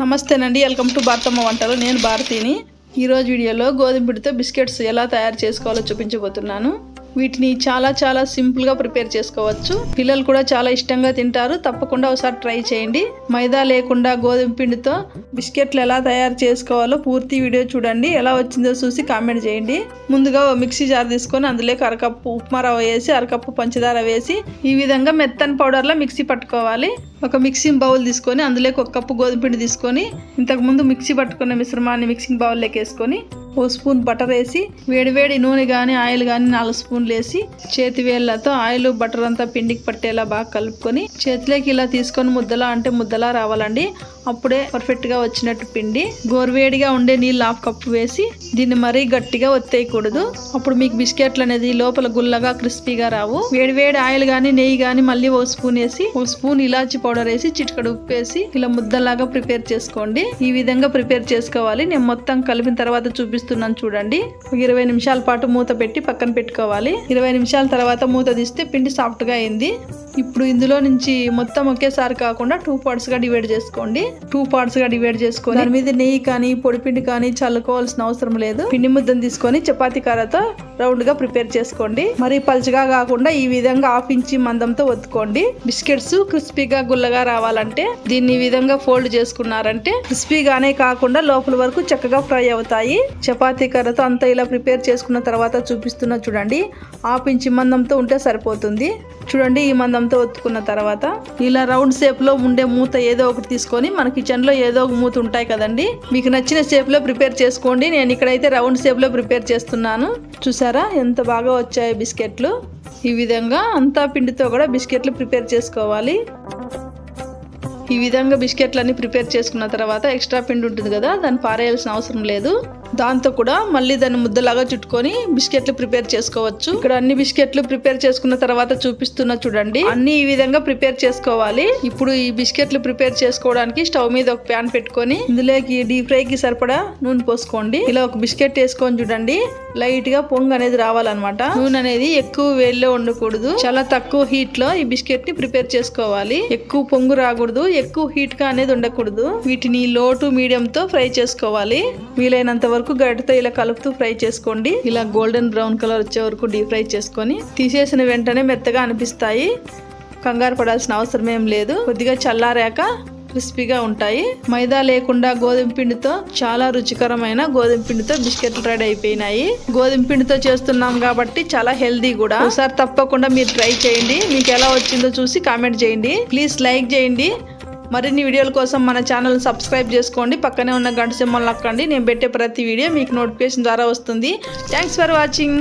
నమస్తేనండి welcome to Bharatamma వంటలు. నేను భారతిని. ఈరోజు వీడియోలో గోధుమ పిండితో బిస్కెట్స్ ఎలా తయారు చేసుకోవాలో చూపించబోతున్నాను. వీటిని చాలా చాలా సింపుల్గా ప్రిపేర్ చేసుకోవచ్చు. పిల్లలు కూడా చాలా ఇష్టంగా తింటారు. తప్పకుండా ఒకసారి ట్రై చేయండి. మైదా లేకుండా గోధుమ పిండితో బిస్కెట్లు ఎలా తయారు చేసుకోవాలో పూర్తి వీడియో చూడండి. ఎలా వచ్చిందో చూసి కామెంట్ చేయండి. ముందుగా మిక్సీ జార్ తీసుకొని అందులోకి అరకప్పు ఉప్మా రవ్వ వేసి అరకప్పు పంచదార వేసి ఈ విధంగా మెత్తని పౌడర్లో మిక్సీ పట్టుకోవాలి. ఒక మిక్సింగ్ బౌల్ తీసుకొని అందులోకి ఒక కప్పు గోధుమ పిండి తీసుకొని ఇంతకుముందు మిక్సీ పట్టుకున్న మిశ్రమాన్ని మిక్సింగ్ బౌల్లోకి వేసుకొని ఓ స్పూన్ బటర్ వేసి వేడివేడి నూనె కానీ ఆయిల్ కానీ నాలుగు స్పూన్లు వేసి చేతి వేళ్ళతో ఆయిల్ బటర్ అంతా పిండికి పట్టేలా బాగా కలుపుకొని చేతిలోకి ఇలా తీసుకొని ముద్దలా అంటే ముద్దలా రావాలండి. అప్పుడే పర్ఫెక్ట్గా వచ్చినట్టు పిండి. గోరువేడిగా ఉండే నీళ్ళు హాఫ్ కప్పు వేసి దీన్ని మరీ గట్టిగా ఒత్తేయకూడదు. అప్పుడు మీకు బిస్కెట్లు అనేది లోపల గుల్లగా క్రిస్పీగా రావు. వేడివేడి ఆయిల్ కానీ నెయ్యి కానీ మళ్ళీ ఓ స్పూన్ వేసి ఓ స్పూన్ ఇలాచి పౌడర్ వేసి చిటికడు ఉప్పు వేసి ఇలా ముద్దలాగా ప్రిపేర్ చేసుకోండి. ఈ విధంగా ప్రిపేర్ చేసుకోవాలి. నేను మొత్తం కలిపిన తర్వాత చూపిస్తాను చూపిస్తున్నాను చూడండి. ఒక ఇరవై నిమిషాల పాటు మూత పెట్టి పక్కన పెట్టుకోవాలి. ఇరవై నిమిషాల తర్వాత మూత తీస్తే పిండి సాఫ్ట్గా అయింది. ఇప్పుడు ఇందులో నుంచి మొత్తం ఒకేసారి కాకుండా టూ పార్ట్స్గా డివైడ్ చేసుకోండి. టూ పార్ట్స్గా డివైడ్ చేసుకొని దాని మీద నెయ్యి కానీ పొడిపిండి కానీ చల్లుకోవాల్సిన అవసరం లేదు. పిండి ముద్దను తీసుకొని చపాతీ కారతో రౌండ్గా ప్రిపేర్ చేసుకోండి. మరి పలుచగా కాకుండా ఈ విధంగా హాఫ్ ఇంచి మందంతో ఒత్తుకోండి. బిస్కెట్స్ క్రిస్పీగా గుల్లగా రావాలంటే దీన్ని ఈ విధంగా ఫోల్డ్ చేసుకున్నారంటే క్రిస్పీగానే కాకుండా లోపల వరకు చక్కగా ఫ్రై అవుతాయి. చపాతీ కర్రతో అంతా ఇలా ప్రిపేర్ చేసుకున్న తర్వాత చూపిస్తున్నా చూడండి. హాఫ్ మందంతో ఉంటే సరిపోతుంది. చూడండి ఈ మందంతో ఒత్తుకున్న తర్వాత ఇలా రౌండ్ షేప్లో ఉండే మూత ఏదో ఒకటి తీసుకొని మన కిచెన్లో ఏదో ఒక మూత ఉంటాయి కదండి. మీకు నచ్చిన షేప్లో ప్రిపేర్ చేసుకోండి. నేను ఇక్కడైతే రౌండ్ షేప్లో ప్రిపేర్ చేస్తున్నాను. చూసారా ఎంత బాగా వచ్చాయి బిస్కెట్లు? ఈ విధంగా అంతా పిండితో కూడా బిస్కెట్లు ప్రిపేర్ చేసుకోవాలి. ఈ విధంగా బిస్కెట్లన్నీ ప్రిపేర్ చేసుకున్న తర్వాత ఎక్స్ట్రా పిండి ఉంటుంది కదా దాన్ని పారేయాల్సిన అవసరం లేదు. దాంతో కూడా మళ్ళీ దాన్ని ముద్దలాగా చుట్టుకొని బిస్కెట్లు ప్రిపేర్ చేసుకోవచ్చు. ఇక్కడ అన్ని బిస్కెట్లు ప్రిపేర్ చేసుకున్న తర్వాత చూపిస్తున్నా చూడండి. అన్ని ఈ విధంగా ప్రిపేర్ చేసుకోవాలి. ఇప్పుడు ఈ బిస్కెట్లు ప్రిపేర్ చేసుకోవడానికి స్టవ్ మీద ఒక ప్యాన్ పెట్టుకొని ఇందులోకి డీప్ ఫ్రై కి సరిపడా నూనె పోసుకోండి. ఇలా ఒక బిస్కెట్ వేసుకొని చూడండి. లైట్గా పొంగు అనేది రావాలన్నమాట. నూనె అనేది ఎక్కువ వేడిలో ఉండకూడదు. చాలా తక్కువ హీట్లో ఈ బిస్కెట్ని ప్రిపేర్ చేసుకోవాలి. ఎక్కువ పొంగు రాకూడదు. ఎక్కువ హీట్గా అనేది ఉండకూడదు. వీటిని లో టు మీడియం తో ఫ్రై చేసుకోవాలి. వీలైనంత వరకు గరిటతో ఇలా కలుపుతూ ఫ్రై చేసుకోండి. ఇలా గోల్డెన్ బ్రౌన్ కలర్ వచ్చే వరకు డీప్ ఫ్రై చేసుకొని తీసేసిన వెంటనే మెత్తగా అనిపిస్తాయి. కంగారు పడాల్సిన అవసరం ఏం లేదు. కొద్దిగా చల్లారాక క్రిస్పీగా ఉంటాయి. మైదా లేకుండా గోధుమ పిండితో చాలా రుచికరమైన గోధుమ పిండితో బిస్కెట్లు రెడీ అయిపోయినాయి. గోధుమ పిండితో చేస్తున్నాం కాబట్టి చాలా హెల్దీ కూడా. ఒకసారి తప్పకుండా మీరు ట్రై చేయండి. మీకు ఎలా వచ్చిందో చూసి కామెంట్ చేయండి. ప్లీజ్ లైక్ చేయండి. మరిన్ని వీడియోల కోసం మన ఛానల్ సబ్స్క్రైబ్ చేసుకోండి. పక్కనే ఉన్న గంట సింహం నొక్కండి. నేను పెట్టే ప్రతి వీడియో మీకు నోటిఫికేషన్ ద్వారా వస్తుంది. Thanks for watching